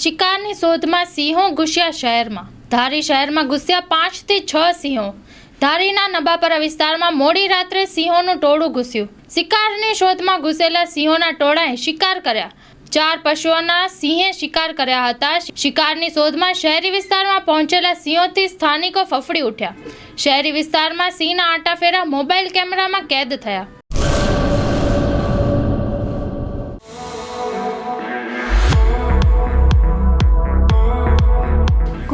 શિકારની શોધમાં સિંહો ઘૂસ્યા શહેરમાં. ધારી શહેરમાં ઘૂસ્યા પાંચથી છ સિંહો. ધારીના નબાપરા વિસ્તારમાં મોડી રાત્રે સિંહોનું ટોળું ઘૂસ્યું. શિકારની શોધમાં ઘૂસેલા સિંહોના ટોળાએ શિકાર કર્યા. ચાર પશુઓના સિંહે શિકાર કર્યા હતા. શિકારની શોધમાં શહેરી વિસ્તારમાં પહોંચેલા સિંહોથી સ્થાનિકો ફફડી ઉઠ્યા. શહેરી વિસ્તારમાં સિંહના આંટાફેરા મોબાઈલ કેમેરામાં કેદ થયા.